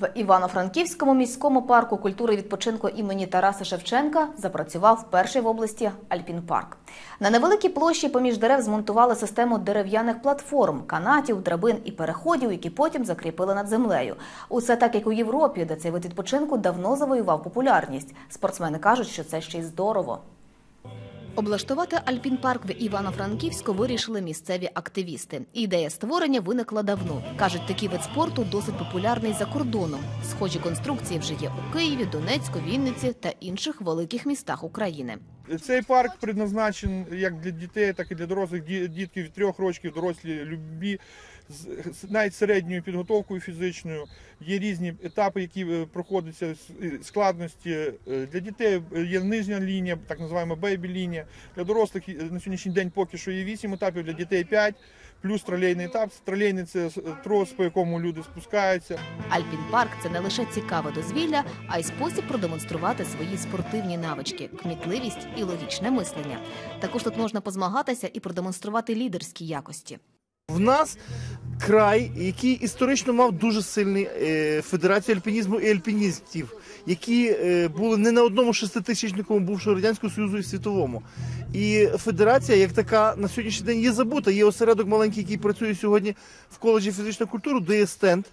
В Івано-Франківському міському парку культури відпочинку імені Тараса Шевченка запрацював перший в області Альпінпарк. На невеликій площі поміж дерев змонтували систему дерев'яних платформ, канатів, драбин і переходів, які потім закріпили над землею. Усе так, як у Європі, де цей вид відпочинку давно завоював популярність. Спортсмени кажуть, що це ще й здорово. Облаштувати альпінпарк в Івано-Франківську вирішили місцеві активісти. Ідея створення виникла давно. кажуть, такий вид спорту досить популярний за кордоном. Схожі конструкції вже є у Києві, Донецьку, Вінниці та інших великих містах України. Цей парк предназначен як для дітей, так і для дорослих Ді- дітки від трьох років, дорослі любі з навіть середньою підготовкою фізичною. Є різні етапи, які е, проходяться складності. Е, Для дітей є нижня лінія, так називаємо бейбі лінія. Для дорослих е, на сьогоднішній день поки що є 8 етапів, для дітей 5, плюс тролейний етап. Тролейний це трос, по якому люди спускаються. Альпінпарк це не лише цікаве дозвілля, а й спосіб продемонструвати свої спортивні навички, кмітливість і логічне мислення. Також тут можна позмагатися і продемонструвати лідерські якості. В нас край, який історично мав дуже сильний е, федерацію альпінізму і альпіністів, які е, були не на одному шеститисячнику бувшого радянського союзу і світовому. І федерація, як така, на сьогоднішній день є забута. Є осередок маленький, який працює сьогодні в коледжі фізичної культури, де є стенд.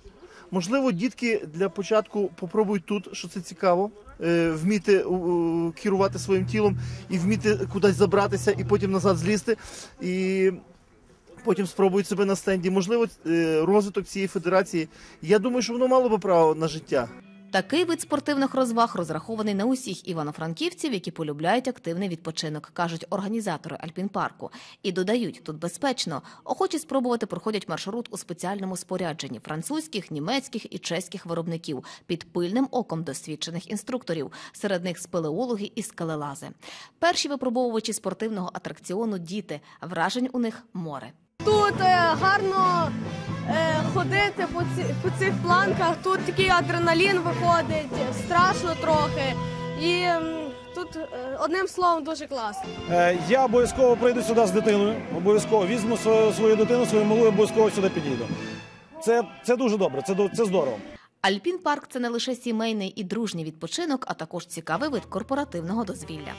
Можливо, дітки для початку попробують тут, що це цікаво, е, вміти керувати своїм тілом і вміти кудись забратися і потім назад злізти. І потім спробують себе на стенді. Можливо, е, розвиток цієї федерації. Я думаю, що воно мало би право на життя. Такий вид спортивних розваг розрахований на усіх івано-франківців, які полюбляють активний відпочинок, кажуть організатори альпінпарку. І додають, тут безпечно. Охочі спробувати проходять маршрут у спеціальному спорядженні французьких, німецьких і чеських виробників під пильним оком досвідчених інструкторів. Серед них спелеологи і скелелази. Перші випробовувачі спортивного атракціону діти. Вражень у них море. Тут е, гарно е, ходити по, ці, по цих планках. Тут такий адреналін виходить, страшно трохи. І тут е, одним словом дуже класно. Я обов'язково прийду сюди з дитиною. Обов'язково візьму свою, свою дитину, свою малу, обов'язково сюди підійду. Це, це дуже добре, це, до- це здорово. Альпінпарк це не лише сімейний і дружній відпочинок, а також цікавий вид корпоративного дозвілля.